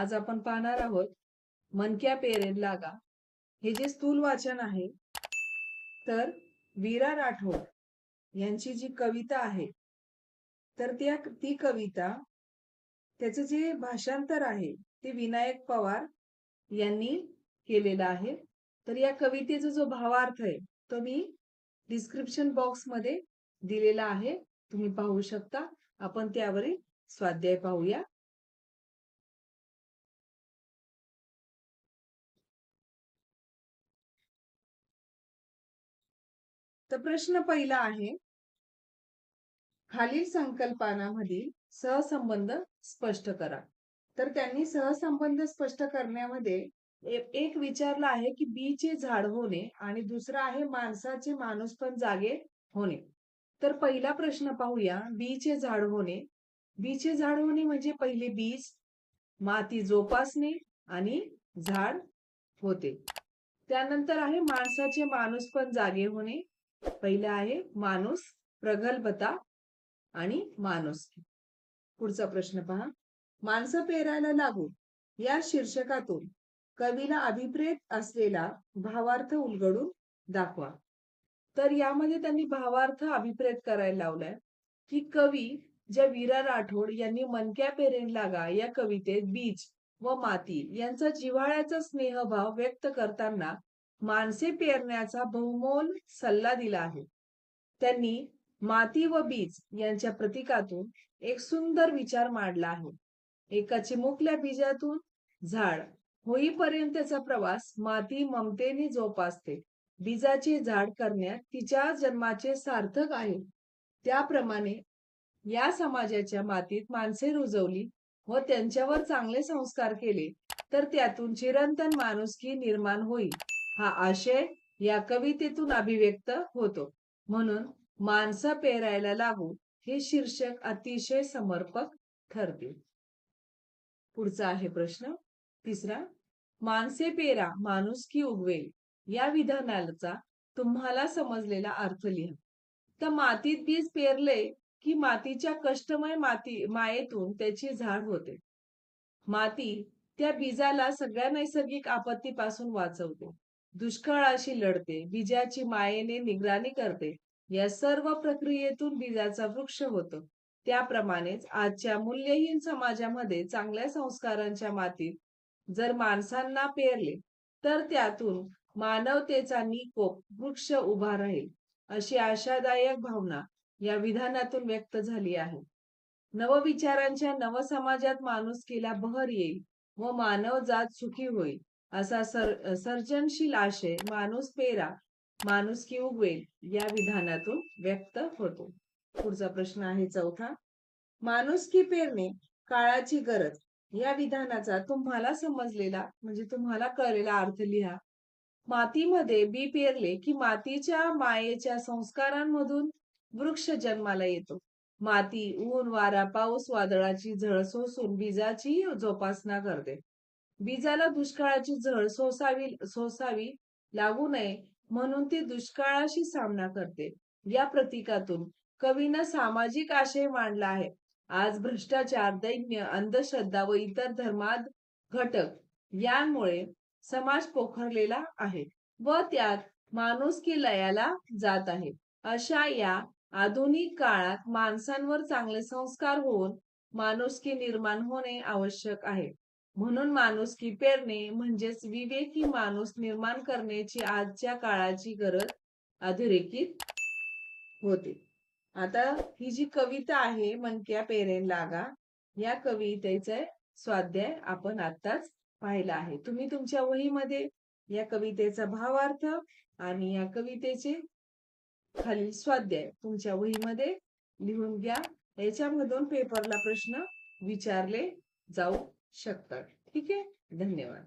आज आपण पाहणार आहोत मनक्या पेरेन लागा. हे जे स्थूल वाचन आहे तर वीरा राठोड यांची जी कविता आहे तर त्या ती कविता त्याचं जे भाषांतर आहे ते विनायक पवार यांनी केलेलं आहे. तर या कवितेचा जो भावार्थ आहे तो मी डिस्क्रिप्शन बॉक्समध्ये दिलेला आहे. तुम्ही पाहू शकता. आपण त्यावरील स्वाध्याय पाहूया. तर प्रश्न पहिला आहे खालील संकल्पनामधील सहसंबंध स्पष्ट करा. तर त्यांनी सहसंबंध स्पष्ट करण्यामध्ये एक विचारला आहे की बी चे झाड होणे आणि दुसरा आहे माणसाचे माणूस पण जागे होणे. तर पहिला प्रश्न पाहूया बी चे झाड होणे. बी चे झाड होणे म्हणजे पहिले बीज माती जोपासणे आणि झाड होते. त्यानंतर आहे माणसाचे माणूस पण जागे होणे. पहिलं आहे माणूस प्रगल्भता आणि माणूस. पुढचा प्रश्न पहा. माणसं पेरायला लागू. या शीर्षकातून कवीला अभिप्रेत असलेला भावार्थ उलगडून दाखवा. तर यामध्ये त्यांनी भावार्थ अभिप्रेत करायला लावलाय. की कवी ज्या वीरा राठोड यांनी मनक्या पेरेन लागा या कवितेत बीज व माती यांचा जिव्हाळ्याचा स्नेहभाव व्यक्त करताना माणसे पेरण्याचा बहुमोल सल्ला दिला आहे. त्यांनी माती व बीज यांच्या प्रतीकातून एक सुंदर विचार मांडला आहे. एका चिमुकल्या बीजातून झाड होईपर्यंतचा प्रवास माती ममतेने जोपासते. बीजाचे झाड करण्यात तिच्या जन्माचे सार्थक आहे. त्याप्रमाणे या समाजाच्या मातीत माणसे रुजवली व त्यांच्यावर चांगले संस्कार केले तर त्यातून चिरंतन माणुसकी निर्माण होईल हा आशय या कवितेतून अभिव्यक्त होतो. म्हणून माणसं पेरायला लागू हे शीर्षक अतिशय समर्पक ठरते. पुढचा आहे प्रश्न. तिसरा माणसे पेरा माणूस की उगवेल? या विधानाचा तुम्हाला समजलेला अर्थ लिहा. तर मातीत बीज पेरले की मातीच्या कष्टमय माती मायेतून त्याची झाड होते. माती त्या बीजाला सगळ्या नैसर्गिक आपत्तीपासून वाचवते. दुष्काळाशी लढते बीजाची मायेने निगराणी करते या सर्व प्रक्रियेतून बीजाचा वृक्ष होतो. त्याप्रमाणेच आजच्या मूल्यहीन समाजामध्ये चांगल्या संस्कारांच्या मातीत जर माणसांना पेरले तर त्यातून मानवतेचा निकोप वृक्ष उभा राहील अशी आशादायक भावना या विधानातून व्यक्त झाली आहे. नवविचारांच्या नवसमाजात माणुसकीला बहर येईल व मानव जात सुखी होईल. असा सर सर्जनशील आशय माणूस पेरा माणुसकी उगवेल या विधानातून व्यक्त होतो. पुढचा प्रश्न आहे चौथा. माणुसकी पेरणे काळाची गरज या विधानाचा तुम्हाला समजलेला म्हणजे तुम्हाला कळलेला अर्थ लिहा. मातीमध्ये बी पेरले की मातीच्या मायेच्या संस्कारांमधून वृक्ष जन्माला येतो. माती ऊन वारा पाऊस वादळाची झळ सोसून बीजाची जोपासना करते. बीजाला दुष्काळाची झळ सोसावी सोसावी लागू नये म्हणून ती दुष्काळाशी सामना करते. या प्रतीकातून कवीनं सामाजिक आशय मांडला आहे. आज भ्रष्टाचार दैन्य अंधश्रद्धा व इतर धर्मात घटक यांमुळे समाज पोखरलेला आहे व त्यात माणुसकी लयाला जात आहे. अशा या आधुनिक काळात माणसांवर चांगले संस्कार होऊन माणुसकी निर्माण होणे आवश्यक आहे. म्हणून माणुसकी पेरणे म्हणजेच विवेकी माणूस निर्माण करण्याची आजच्या काळाची गरज अधोरेखित होते. आता ही जी कविता आहे मनक्या पेरेन लागा या कवितेचे स्वाध्याय आपण आताच पाहिला आहे. तुम्ही तुमच्या वहीमध्ये या कवितेचा भावार्थ आणि या कवितेचे खालील स्वाध्याय तुमच्या वहीमध्ये लिहून घ्या. याच्यामधून पेपरला प्रश्न विचारले जाऊ शकतात. ठीक आहे? धन्यवाद.